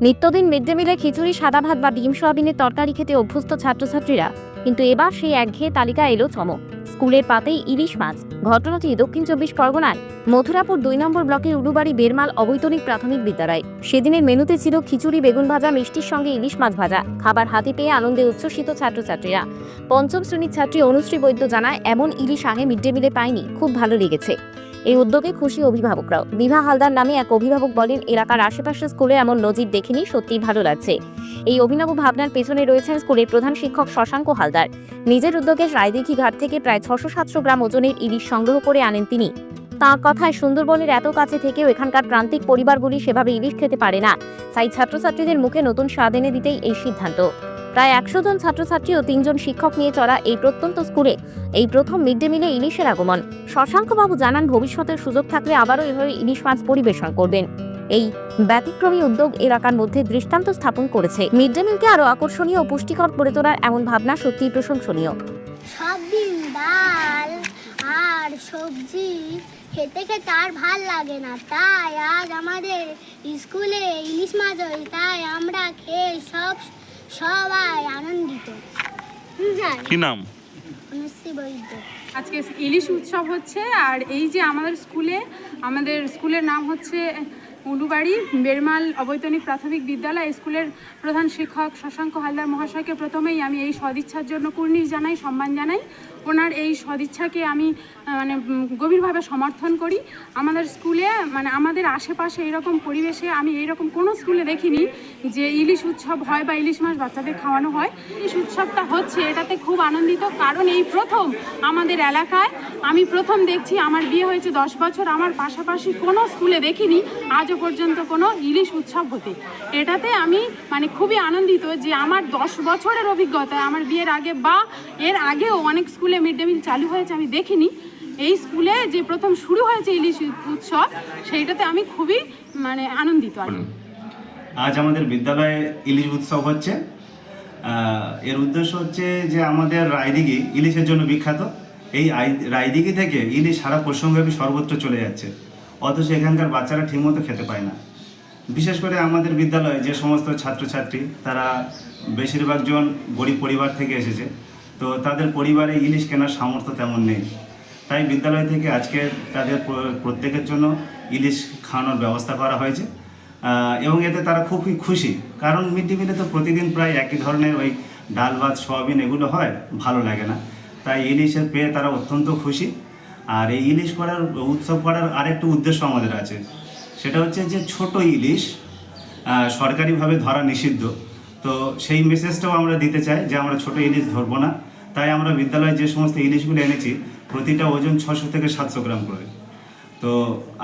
নিত্যদিন mid day মিলে খিচুড়ি সাদা ভাত বা ডিম, সোয়াবিনের তরকারি খেতে অভ্যস্ত ছাত্রছাত্রীরা। কিন্তু এবার সেই একঘেয়ে তালিকা এলো চমক। স্কুলের পাতেই ইলিশ মাছ। ঘটনাটি দক্ষিণ চব্বিশ পরগনার মথুরাপুর দুই নম্বর ব্লকের উলুবাড়ি বেরমাল অবৈতনিক প্রাথমিক বিদ্যালয়। সেদিনের মেনুতে ছিল খিচুড়ি, বেগুন ভাজা, মিষ্টির সঙ্গে ইলিশ মাছ ভাজা। খাবার হাতে পেয়ে আনন্দে উচ্ছ্বসিত ছাত্রছাত্রীরা। পঞ্চম শ্রেণির ছাত্রী অনুশ্রী বৈদ্য জানায়, এমন ইলিশ আগে মিড ডে মিলে পায়নি খুব ভালো লেগেছে। এই উদ্যোগে খুশি অভিভাবকরাও। বিভা হালদার নামে এক অভিভাবক বলেন, এলাকার আশেপাশের স্কুলে এমন নজির দেখেনি, সত্যিই ভালো লাগছে। এই অভিনব ভাবনার পেছনে রয়েছেন স্কুলের প্রধান শিক্ষক শশাঙ্ক হালদার। নিজের উদ্যোগে রায়দিঘি ঘাট থেকে প্রায় ছশো সাতশো গ্রাম ওজনের ইলিশ সংগ্রহ করে আনেন তিনি। তাঁর কথায় সুন্দরবনের এত কাছে থেকেও এখানকার প্রান্তিক পরিবারগুলি সেভাবে ইলিশ খেতে পারে না। তাই ছাত্রছাত্রীদের মুখে নতুন স্বাদ এনে দিতেই এই সিদ্ধান্ত। প্রায় একশো জন ছাত্রছাত্রী ও তিনজন শিক্ষক নিয়ে চলা এই প্রত্যন্ত স্কুলে এই প্রথম মিড ডে মিলে ইলিশের আগমন। শশাঙ্কবাবু জানান, ভবিষ্যতের সুযোগ থাকলে আবারও এভাবে ইলিশ মাছ পরিবেশন করবেন। এই ব্যতিক্রমী উদ্যোগ এলাকার মধ্যে দৃষ্টান্ত স্থাপন করেছে। মিড ডে মিলকে আরও আকর্ষণীয় ও পুষ্টিকর করে তোলার এমন ভাবনা সত্যিই প্রশংসনীয়। ডাল আর সবজি খেতে খেতে আর ভালো লাগে না। তাই আজ আমাদের স্কুলে ইলিশ মাছ হয় তাই আমরা খেয়ে সব সবাই আনন্দিত। হ্যাঁ কি নাম? বৈদ্য। আজকে ইলিশ উৎসব হচ্ছে আর এই যে আমাদের স্কুলে আমাদের স্কুলের নাম হচ্ছে উলুবাড়ি বেরমাল অবৈতনিক প্রাথমিক বিদ্যালয়, স্কুলের প্রধান শিক্ষক শশাঙ্ক হালদার মহাশয়কে প্রথমেই আমি এই সদিচ্ছার জন্য কুর্নিশ জানাই, সম্মান জানাই। ওনার এই সদিচ্ছাকে আমি মানে গভীরভাবে সমর্থন করি। আমাদের স্কুলে মানে আমাদের আশেপাশে এরকম পরিবেশে আমি এইরকম কোনো স্কুলে দেখিনি যে ইলিশ উৎসব হয় বা ইলিশ মাছ বাচ্চাদের খাওয়ানো হয়। ইলিশ উৎসবটা হচ্ছে এটাতে খুব আনন্দিত, কারণ এই প্রথম আমাদের এলাকায় আমি প্রথম দেখছি আমার বিয়ে হয়েছে দশ বছর, আমার পাশাপাশি কোনো স্কুলে দেখিনি, আজও পর্যন্ত কোনো ইলিশ উৎসব হতে। এটাতে আমি মানে খুবই আনন্দিত যে আমার দশ বছরের অভিজ্ঞতা আমার বিয়ের আগে বা এর আগেও অনেক স্কুলে মিড ডে মিল চালু হয়েছে, আমি দেখিনি। এই স্কুলে যে প্রথম শুরু হয়েছে ইলিশ উৎসব, সেইটাতে আমি খুবই মানে আনন্দিত আর। আজ আমাদের বিদ্যালয়ে ইলিশ উৎসব হচ্ছে। এর উদ্দেশ্য হচ্ছে যে আমাদের রায়দিঘি ইলিশের জন্য বিখ্যাত। এই রায়দিঘি থেকে ইলিশ সারা পশ্চিমব্যাপী সর্বত্র চলে যাচ্ছে। অথচ এখানকার বাচ্চারা ঠিকমতো খেতে পায় না। বিশেষ করে আমাদের বিদ্যালয়ে যে সমস্ত ছাত্রছাত্রী, তারা বেশিরভাগ জন গরিব পরিবার থেকে এসেছে। তো তাদের পরিবারে ইলিশ কেনার সামর্থ্য তেমন নেই। তাই বিদ্যালয় থেকে আজকে তাদের প্রত্যেকের জন্য ইলিশ খাওয়ানোর ব্যবস্থা করা হয়েছে। এবং এতে তারা খুবই খুশি। কারণ মিড ডে মিলে তো প্রতিদিন প্রায় একই ধরনের ওই ডাল, ভাত, সোয়াবিন এগুলো হয়, ভালো লাগে না। তাই ইলিশের পেয়ে তারা অত্যন্ত খুশি। আর এই ইলিশ করার, উৎসব করার আরেকটা উদ্দেশ্য আমাদের আছে। সেটা হচ্ছে যে ছোট ইলিশ সরকারিভাবে ধরা নিষিদ্ধ। তো সেই মেসেজটাও আমরা দিতে চাই যে আমরা ছোট ইলিশ ধরবো না। তাই আমরা বিদ্যালয়ে যে সমস্ত ইলিশগুলো এনেছি, প্রতিটা ওজন ছশো থেকে সাতশো গ্রাম করে। তো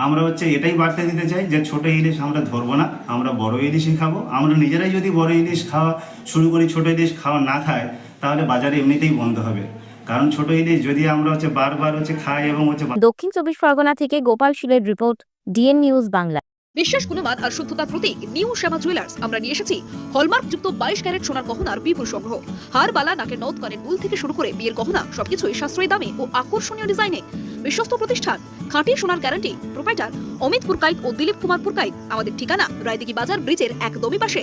আমরা হচ্ছে এটাই বার্তা দিতে চাই যে ছোট ইলিশ আমরা ধরবো না, আমরা বড় ইলিশই খাব। আমরা নিজেরাই যদি বড় ইলিশ খাওয়া, শুরু করি ছোট ইলিশ খাওয়া না খায়, তাহলে বাজারে এমনিতেই বন্ধ হবে। কারণ ছোট ইলিশ যদি আমরা হচ্ছে বারবার হচ্ছে খাই এবং হচ্ছে দক্ষিণ চব্বিশ পরগনা থেকে গোপাল শিলের রিপোর্ট ডিএন নিউজ বাংলা। বিশ্বাস গুণমান আর শুদ্ধতার প্রতীক নিউ শ্যামা জুয়েলার্স। আমরা নিয়ে এসেছি হলমার্ক যুক্ত বাইশ ক্যারেট সোনার গহনার বিপুল সংগ্রহ। হার বালা নাকের নথ কানের দুল থেকে শুরু করে বিয়ের গহনা সবকিছুই সাশ্রয়ী দামে ও আকর্ষণীয় ডিজাইনে। বিশ্বস্ত প্রতিষ্ঠান খাঁটি সোনার গ্যারান্টি প্রোপাইটার অমিত পুরকাইত ও দিলীপ কুমার পুরকাইত আমাদের ঠিকানা রায়দিঘি বাজার ব্রিজের একদমই পাশে।